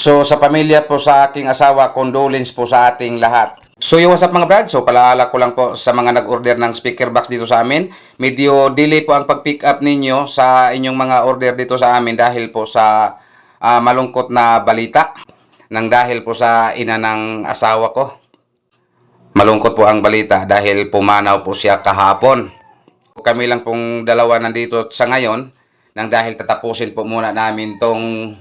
So sa pamilya po sa aking asawa, condolence po sa ating lahat. So yung what's up mga brad, so palaala ko lang po sa mga nag-order ng speaker box dito sa amin. Medyo delay po ang pag-pick up ninyo sa inyong mga order dito sa amin dahil po sa ah, malungkot na balita nang dahil po sa ina ng asawa ko. Malungkot po ang balita dahil pumanaw po siya kahapon. Kami lang pong dalawa nandito sa ngayon nang dahil tatapusin po muna namin tong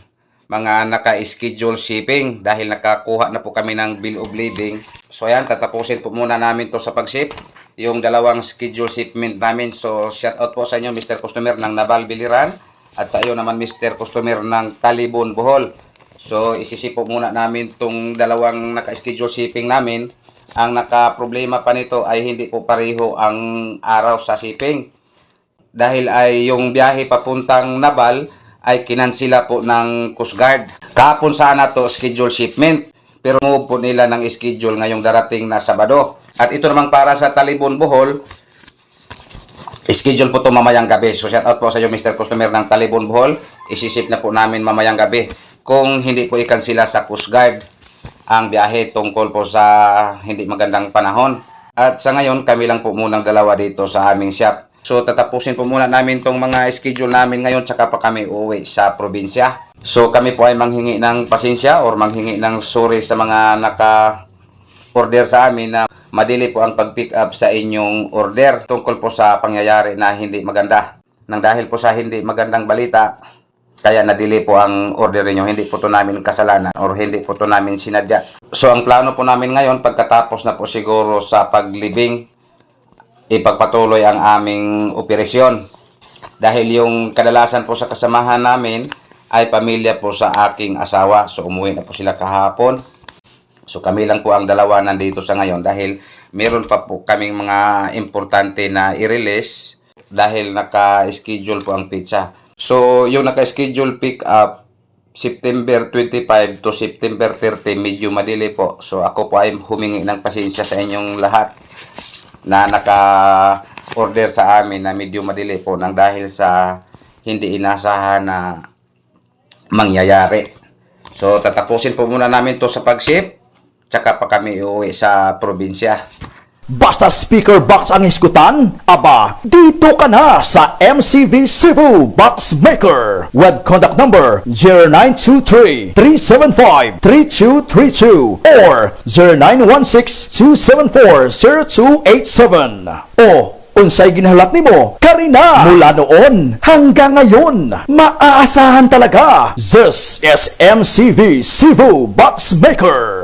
mga naka-schedule shipping dahil nakakuha na po kami ng bill of lading. So ayan, tatapusin po muna namin to sa pag-ship. Yung dalawang schedule shipment namin. So shout out po sa inyo Mr. Customer ng Naval Biliran at sa iyo naman Mr. Customer ng Talibon Bohol. So isisip po muna namin tong dalawang naka-schedule shipping namin. Ang naka-problema pa nito ay hindi po pareho ang araw sa shipping dahil ay yung biyahe papuntang Nabal ay kinansila po ng Coast Guard. Kahapon sana to schedule shipment pero move po nila ng schedule ngayong darating na Sabado. At ito namang para sa Talibon Bohol, schedule po to mamayang gabi. So shout out po sa iyo Mr. Customer ng Talibon Bohol. Isisip na po namin mamayang gabi kung hindi po ikansila sa Coast Guard ang biyahe tungkol po sa hindi magandang panahon. At sa ngayon, kami lang po munang dalawa dito sa aming shop. So tatapusin po muna namin tong mga schedule namin ngayon tsaka pa kami uuwi sa probinsya. So kami po ay manghingi ng pasensya or manghingi ng sorry sa mga naka order sa amin na madili po ang pag-pick up sa inyong order tungkol po sa pangyayari na hindi maganda. Nang dahil po sa hindi magandang balita, kaya na-delay po ang order niyo. Hindi po to namin kasalanan or hindi po to namin sinadya. So ang plano po namin ngayon pagkatapos na po siguro sa paglibing ipagpatuloy ang aming operasyon. Dahil yung kadalasan po sa kasamahan namin ay pamilya po sa aking asawa. So umuwi na po sila kahapon. So kami lang po ang dalawa nandito sa ngayon dahil meron pa po kaming mga importante na i-release dahil naka-schedule po ang pizza. So yung naka-schedule pick up September 25 to September 30 medyo madili po. So ako po ay humingi ng pasensya sa inyong lahat na naka-order sa amin na medyo madili po nang dahil sa hindi inasahan na mangyayari. So tatapusin po muna namin to sa pag-ship tsaka pa kami uuwi sa probinsya. Basta speaker box ang iskutan, aba, dito ka na sa MCV Cebu Box Maker. With contact number 0923-375-3232 or 0916-274-0287 o unsay ginahalat nimo? Karina mula noon hanggang ngayon maaasahan talaga this is MCV Cebu Box Maker